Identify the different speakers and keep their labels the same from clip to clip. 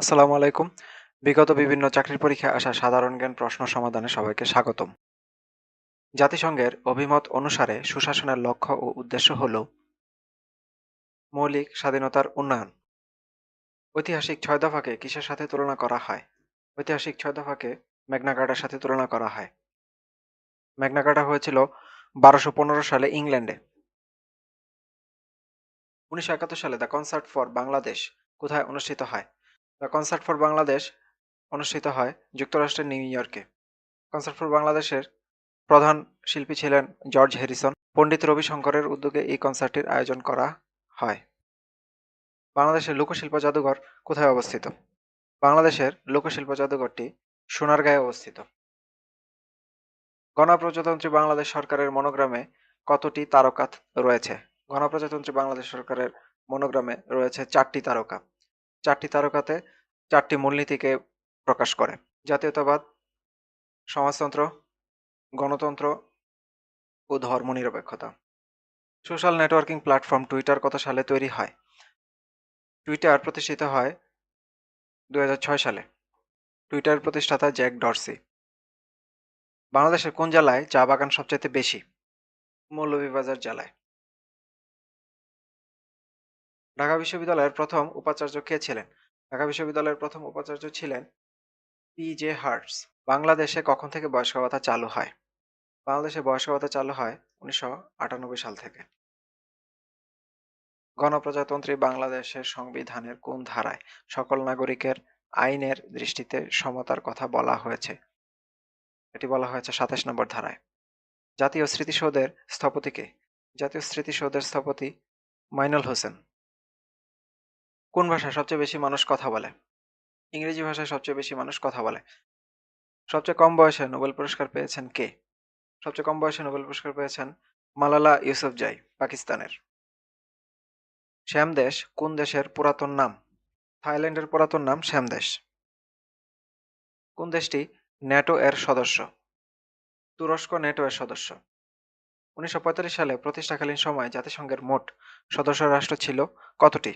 Speaker 1: আসসালামু আলাইকুম। বিগত বিভিন্ন চাকরির পরীক্ষায় আসা সাধারণ জ্ঞান প্রশ্ন সমাধানে সবাইকে স্বাগতম। জাতিসংঘের অভিমত অনুসারে সুশাসনের লক্ষ্য ও উদ্দেশ্য হল মৌলিক স্বাধীনতার উন্নয়ন। ঐতিহাসিক ছয় দফাকে কিসের সাথে তুলনা করা হয়? ঐতিহাসিক ছয় দফাকে ম্যাগনাকার্টার সাথে তুলনা করা হয়। ম্যাগনাকাটা হয়েছিল বারোশো পনেরো সালে ইংল্যান্ডে। উনিশশো একাত্তর সালে দ্য কনসার্ট ফর বাংলাদেশ কোথায় অনুষ্ঠিত হয়? দ্য কনসার্ট ফর বাংলাদেশ অনুষ্ঠিত হয় যুক্তরাষ্ট্রের নিউ ইয়র্কে। কনসার্ট ফর বাংলাদেশের প্রধান শিল্পী ছিলেন জর্জ হ্যারিসন। পণ্ডিত রবিশঙ্করের উদ্যোগে এই কনসার্টটির আয়োজন করা হয়। বাংলাদেশের লোকশিল্প জাদুঘর কোথায় অবস্থিত? বাংলাদেশের লোকশিল্প জাদুঘরটি সোনারগাঁয়ে অবস্থিত। গণপ্রজাতন্ত্রী বাংলাদেশ সরকারের মনোগ্রামে কতটি তারকা রয়েছে? গণপ্রজাতন্ত্রী বাংলাদেশ সরকারের মনোগ্রামে রয়েছে চারটি তারকা। চারটি তারকাতে চারটি মূলনীতিকে প্রকাশ করে। জাতীয়তাবাদ, সমাজতন্ত্র, গণতন্ত্র ও ধর্মনিরপেক্ষতা। সোশ্যাল নেটওয়ার্কিং প্ল্যাটফর্ম টুইটার কত সালে তৈরি হয়? টুইটার প্রতিষ্ঠিত হয় দু হাজার ছয় সালে। টুইটার প্রতিষ্ঠাতা জ্যাক ডরসি। বাংলাদেশের কোন জেলায় চা বাগান সবচেয়ে বেশি? মৌলভীবাজার জেলায়। ঢাকা বিশ্ববিদ্যালয়ের প্রথম উপাচার্য কে ছিলেন? ঢাকা বিশ্ববিদ্যালয়ের প্রথম উপাচার্য ছিলেন পি জে হার্টস বাংলাদেশে কখন থেকে বয়স্ক ভাতা চালু হয়? বাংলাদেশে বয়স্ক ভাতা চালু হয় উনিশশো আটানব্বই সাল থেকে। গণপ্রজাতন্ত্রী বাংলাদেশের সংবিধানের কোন ধারায় সকল নাগরিকের আইনের দৃষ্টিতে সমতার কথা বলা হয়েছে? এটি বলা হয়েছে সাতাশ নম্বর ধারায়। জাতীয় স্মৃতিসৌধের স্থপতিকে জাতীয় স্মৃতিসৌধের স্থপতি মাইনুল হোসেন। কোন ভাষায় সবচেয়ে বেশি মানুষ কথা বলে? ইংরেজি ভাষায় সবচেয়ে বেশি মানুষ কথা বলে। সবচেয়ে কম বয়সে নোবেল পুরস্কার পেয়েছেন কে? সবচেয়ে কম বয়সে নোবেল পুরস্কার পেয়েছেন মালালা ইউসুফজাই পাকিস্তানের। শ্যামদেশ, কোন দেশের পুরাতন নাম? থাইল্যান্ডের পুরাতন নাম শ্যামদেশ। কোন দেশটি ন্যাটো এর সদস্য? তুরস্ক ন্যাটো এর সদস্য। উনিশশো পঁয়তাল্লিশ সালে প্রতিষ্ঠাকালীন সময়ে জাতিসংঘের মোট সদস্য রাষ্ট্র ছিল কতটি?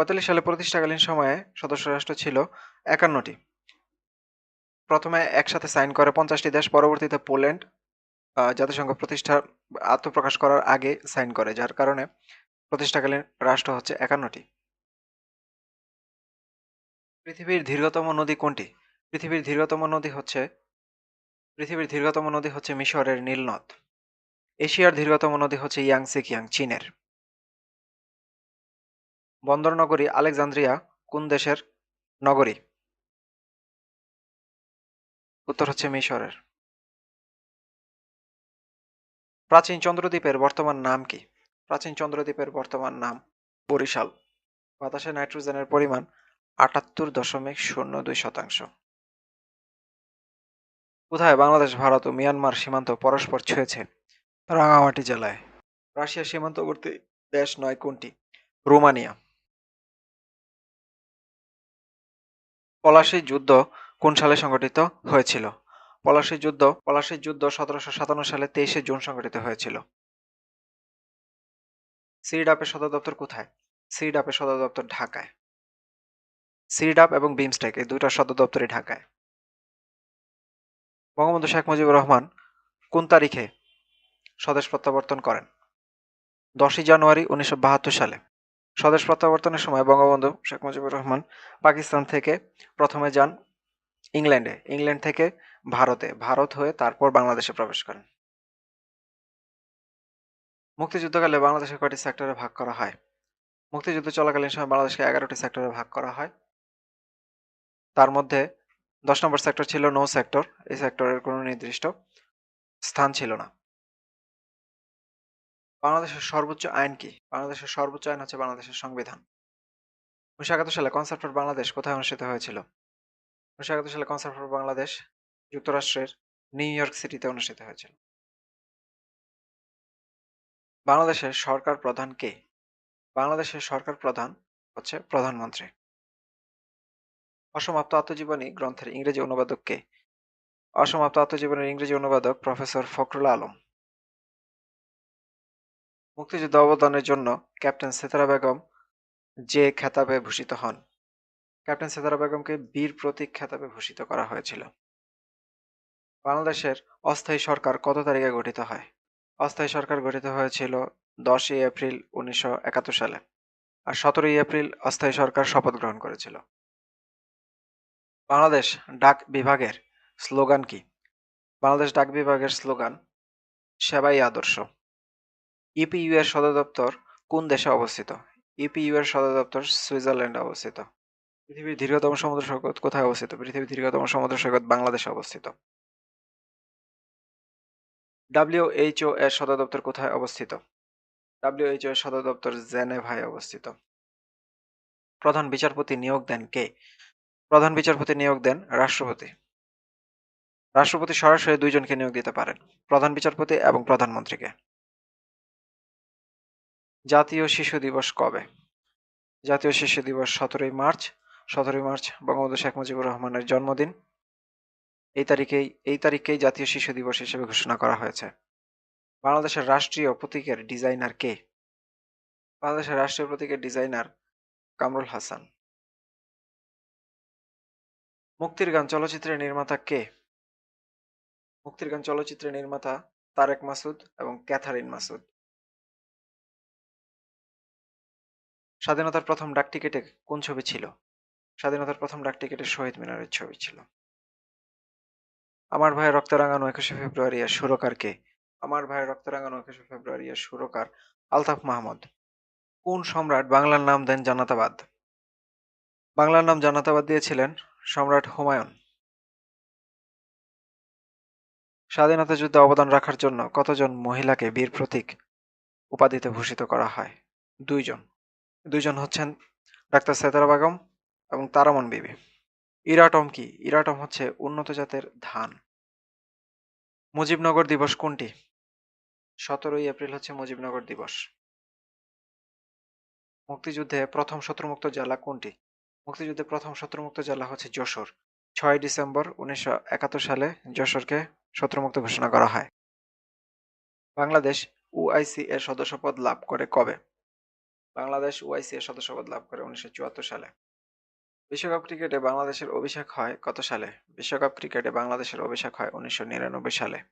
Speaker 1: পঁয়তাল্লিশ সালে প্রতিষ্ঠাকালীন সময়ে সদস্য রাষ্ট্র ছিল একান্নটি। প্রথমে একসাথে সাইন করে পঞ্চাশটি দেশ, পরবর্তীতে পোল্যান্ড জাতিসংঘ প্রতিষ্ঠা আত্মপ্রকাশ করার আগে সাইন করে, যার কারণে প্রতিষ্ঠাকালীন রাষ্ট্র হচ্ছে একান্নটি। পৃথিবীর দীর্ঘতম নদী কোনটি? পৃথিবীর দীর্ঘতম নদী হচ্ছে, পৃথিবীর দীর্ঘতম নদী হচ্ছে মিশরের নীলনদ। এশিয়ার দীর্ঘতম নদী হচ্ছে ইয়াংসি কিয়াং চীনের। বন্দর নগরী আলেকজান্দ্রিয়া কোন দেশের নগরী? উত্তর হচ্ছে মিশরের। প্রাচীন চন্দ্রদ্বীপের বর্তমান নাম কি? প্রাচীন চন্দ্রদ্বীপের বর্তমান নাম বরিশাল। বাতাসে নাইট্রোজেনের পরিমাণ আটাত্তর দশমিক শূন্য দুই শতাংশ। কোথায় বাংলাদেশ, ভারত ও মিয়ানমার সীমান্ত পরস্পর ছুঁয়েছে? রাঙামাটি জেলায়। রাশিয়া সীমান্তবর্তী দেশ নয় কোনটি? রোমানিয়া। পলাশী যুদ্ধ কোন সালে সংঘটিত হয়েছিল? পলাশী যুদ্ধ পলাশী যুদ্ধ সতেরোশো সাতান্ন সালে তেইশে জুন সংঘটিত হয়েছিল। সিডাপের সদর দপ্তর কোথায়? সিডাপের সদর দপ্তর ঢাকায়। সিডাপ এবং বিমস্টেক, এই দুইটা সদর দপ্তরই ঢাকায়। বঙ্গবন্ধু শেখ মুজিবুর রহমান কোন তারিখে স্বদেশ প্রত্যাবর্তন করেন? দশই জানুয়ারি উনিশশো বাহাত্তর সালে। স্বদেশ প্রত্যাবর্তনের সময় বঙ্গবন্ধু শেখ মুজিবুর রহমান পাকিস্তান থেকে প্রথমে যান ইংল্যান্ডে, ইংল্যান্ড থেকে ভারতে। ভারত হয়ে তারপর বাংলাদেশে প্রবেশ করেন। মুক্তিযুদ্ধকালে বাংলাদেশের কয়টি সেক্টরে ভাগ করা হয়? মুক্তিযুদ্ধ চলাকালীন সময় বাংলাদেশকে এগারোটি সেক্টরে ভাগ করা হয়। তার মধ্যে দশ নম্বর সেক্টর ছিল নো সেক্টর। এই সেক্টরের কোনো নির্দিষ্ট স্থান ছিল না। বাংলাদেশের সর্বোচ্চ আইন কি? বাংলাদেশের সর্বোচ্চ আইন হচ্ছে বাংলাদেশের সংবিধান। উনিশশো একাত্তর সালে কনসার্ট ফর বাংলাদেশ কোথায় অনুষ্ঠিত হয়েছিল? উনিশশো একাত্তর সালে কনসার্ট ফর বাংলাদেশ যুক্তরাষ্ট্রের নিউ ইয়র্ক সিটিতে অনুষ্ঠিত হয়েছিল। বাংলাদেশের সরকার প্রধান কে? বাংলাদেশের সরকার প্রধান হচ্ছে প্রধানমন্ত্রী। অসমাপ্ত আত্মজীবনী গ্রন্থের ইংরেজি অনুবাদক কে? অসমাপ্ত আত্মজীবনের ইংরেজি অনুবাদক প্রফেসর ফখরুল আলম। মুক্তিযুদ্ধ অবদানের জন্য ক্যাপ্টেন সেতারা বেগম যে খেতাবে ভূষিত হন। ক্যাপ্টেন সেতারা বেগমকে বীর প্রতীক খেতাবে ভূষিত করা হয়েছিল। বাংলাদেশের অস্থায়ী সরকার কত তারিখে গঠিত হয়? অস্থায়ী সরকার গঠিত হয়েছিল দশই এপ্রিল উনিশশো একাত্তর সালে আর সতেরোই এপ্রিল অস্থায়ী সরকার শপথ গ্রহণ করেছিল। বাংলাদেশ ডাক বিভাগের স্লোগান কি? বাংলাদেশ ডাক বিভাগের স্লোগান, সেবাই আদর্শ। ইপিইউ এর সদর দপ্তর কোন দেশে অবস্থিত? ইপিইউ এর সদর দপ্তর সুইজারল্যান্ডে অবস্থিত। পৃথিবীর দীর্ঘতম সমুদ্র সৈকত কোথায় অবস্থিত? পৃথিবীর দীর্ঘতম সমুদ্র সৈকত বাংলাদেশে অবস্থিত। ডাব্লিউএইচও এর সদর দপ্তর কোথায় অবস্থিত? ডাব্লিউএইচও এর সদর দপ্তর জেনেভায় অবস্থিত। প্রধান বিচারপতি নিয়োগ দেন কে? প্রধান বিচারপতি নিয়োগ দেন রাষ্ট্রপতি। রাষ্ট্রপতি সরাসরি দুইজনকে নিয়োগ দিতে পারেন, প্রধান বিচারপতি এবং প্রধানমন্ত্রীকে। জাতীয় শিশু দিবস কবে? জাতীয় শিশু দিবস সতেরোই মার্চ সতেরোই মার্চ বঙ্গবন্ধু শেখ মুজিবুর রহমানের জন্মদিন। এই তারিখেই, এই তারিখকেই জাতীয় শিশু দিবস হিসেবে ঘোষণা করা হয়েছে। বাংলাদেশের রাষ্ট্রীয় প্রতীকের ডিজাইনার কে? বাংলাদেশের রাষ্ট্রীয় প্রতীকের ডিজাইনার কামরুল হাসান। মুক্তির গান চলচ্চিত্রের নির্মাতা কে? মুক্তির গান চলচ্চিত্রের নির্মাতা তারেক মাসুদ এবং ক্যাথারিন মাসুদ। স্বাধীনতার প্রথম ডাক টিকেটে কোন ছবি ছিল? স্বাধীনতার প্রথম ডাক টিকেটে শহীদ মিনারের ছবি ছিল। আমার ভাই রক্ত রাঙানো একুশে ফেব্রুয়ারি এর সুরকার কে? আমার ভাই রক্ত রাঙানো একুশে ফেব্রুয়ারি এর সুরকার আলতাফ মাহমুদ। কোন সম্রাট বাংলার নাম দেন জানাতাবাদ বাংলার নাম জানাতাবাদ দিয়েছিলেন সম্রাট হুমায়ুন। স্বাধীনতা যুদ্ধে অবদান রাখার জন্য কতজন মহিলাকে বীর প্রতীক উপাধিতে ভূষিত করা হয়? দুইজন। দুইজন হচ্ছেন ডাক্তার সেতারা বেগম এবং তারামন বিবি। ইরাটম কি? ইরাটম হচ্ছে উন্নত জাতের ধান। মুজিবনগর দিবস কোনটি? সতেরোই এপ্রিল হচ্ছে মুজিবনগর দিবস। মুক্তিযুদ্ধে প্রথম শত্রুমুক্ত জেলা কোনটি? মুক্তিযুদ্ধে প্রথম শত্রুমুক্ত জেলা হচ্ছে যশোর। ছয় ডিসেম্বর উনিশশো একাত্তর সালে যশোরকে শত্রুমুক্ত ঘোষণা করা হয়। বাংলাদেশ ওআইসি এর সদস্যপদ লাভ করে কবে? বাংলাদেশ ওআইসি এর সদস্যপদ লাভ করে উনিশশো চুয়াত্তর সালে। বিশ্বকাপ ক্রিকেটে বাংলাদেশের অভিষেক হয় কত সালে? বিশ্বকাপ ক্রিকেটে বাংলাদেশের অভিষেক হয় উনিশশো নিরানব্বই সালে।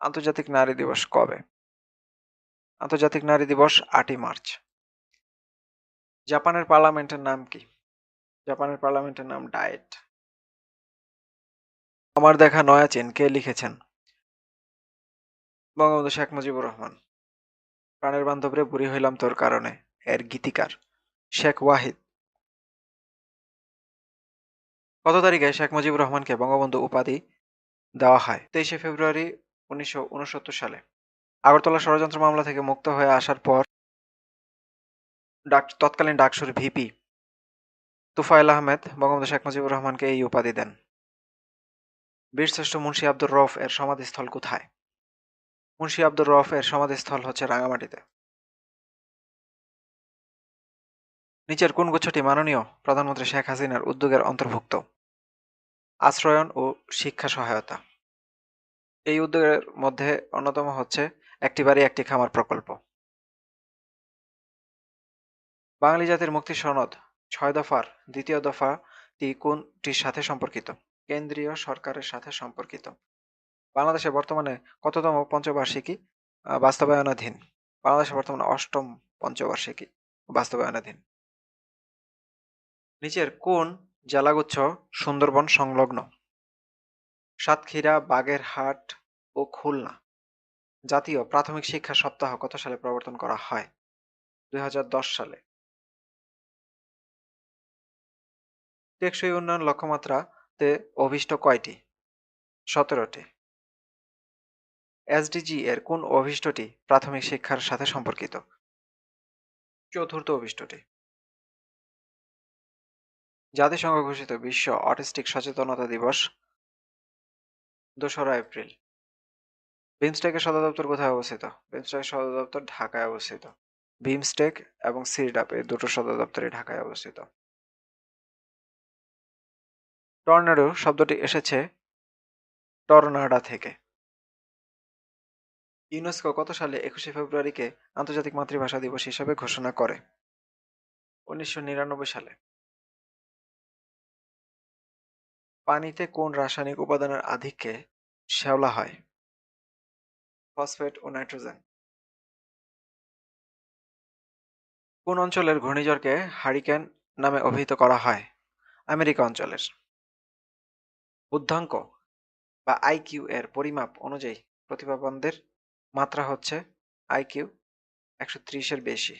Speaker 1: আন্তর্জাতিক নারী দিবস কবে? আন্তর্জাতিক নারী দিবস আটই মার্চ। জাপানের পার্লামেন্টের নাম কি? জাপানের পার্লামেন্টের নাম ডায়েট। আমার দেখা নয়া চেন কে লিখেছেন। বঙ্গবন্ধু শেখ মুজিবুর রহমান। প্রাণের বান্ধবরে বুড়ি হইলাম তোর কারণে, এর গীতিকার, শেখ ওয়াহিদ। কত তারিখে শেখ মুজিবুর রহমানকে বঙ্গবন্ধু উপাধি দেওয়া হয়? তেইশে ফেব্রুয়ারি উনিশশো উনসত্তর সালে। আগরতলা ষড়যন্ত্র মামলা থেকে মুক্ত হয়ে আসার পর ডাক, তৎকালীন ডাকসুর ভিপি তুফাইল আহমেদ বঙ্গবন্ধু শেখ মুজিবুর রহমানকে এই উপাধি দেন। বীরশ্রেষ্ঠ মুন্সি আব্দুর রফ এর সমাধিস্থল কোথায়? মুন্সি আব্দুর রফ এর সমাধিস্থল হচ্ছে রাঙামাটিতে। নিচের কোন গুচ্ছটি মাননীয় প্রধানমন্ত্রী শেখ হাসিনার উদ্যোগের অন্তর্ভুক্ত? আশ্রয়ন ও শিক্ষা সহায়তা। এই উদ্যোগের মধ্যে অন্যতম হচ্ছে একটি বাড়ি, একটি খামার প্রকল্প। বাঙালি জাতির মুক্তি সনদ ছয় দফার, দ্বিতীয় দফাটি কোনটির সাথে সম্পর্কিত? কেন্দ্রীয় সরকারের সাথে সম্পর্কিত। বাংলাদেশে বর্তমানে কততম পঞ্চবার্ষিকী বাস্তবায়নাধীন? বাংলাদেশে বর্তমানে অষ্টম পঞ্চবার্ষিকী বাস্তবায়নাধীন। নিচের কোন জেলাগুচ্ছ সুন্দরবন সংলগ্ন? সাতক্ষীরা, বাগেরহাট ও খুলনা। জাতীয় প্রাথমিক শিক্ষা সপ্তাহ কত সালে প্রবর্তন করা হয়? দুই হাজার দশ সালে। টেকসই উন্নয়ন লক্ষ্যমাত্রাতে অভিষ্ট কয়টি? সতেরোটি। এসডিজি এর কোন অভিষ্টটি প্রাথমিক শিক্ষার সাথে সম্পর্কিত? চতুর্থ অভিষ্টটি। জাতিসংঘ ঘোষিত বিশ্ব অটিস্টিক সচেতনতা দিবস, দোসরা এপ্রিল। বিমস্টেকের সদর দপ্তর কোথায় অবস্থিত? বিমস্টেকের সদর দপ্তর ঢাকায় অবস্থিত। বিমস্টেক এবং সিরডাপ এই দুটো সদর দপ্তরই ঢাকায় অবস্থিত। টর্নেডো শব্দটি এসেছে টর্নাডা থেকে। ইউনেস্কো কত সালে একুশে ফেব্রুয়ারিকে আন্তর্জাতিক মাতৃভাষা দিবস হিসেবে ঘোষণা করে। উনিশশো নিরানব্বই সালে। পানিতে কোন রাসায়নিক উপাদানের আধিক্যে শ্যাওলা হয়? ফসফেট ও নাইট্রোজেন। কোন অঞ্চলের ঘূর্ণিঝড়কে হারিকেন নামে অভিহিত করা হয়? আমেরিকা অঞ্চলের। বুদ্ধাঙ্ক বা আইকিউ এর পরিমাপ অনুযায়ী প্রতিভাবানদের মাত্রা হচ্ছে আইকিউ একশো ত্রিশের বেশি।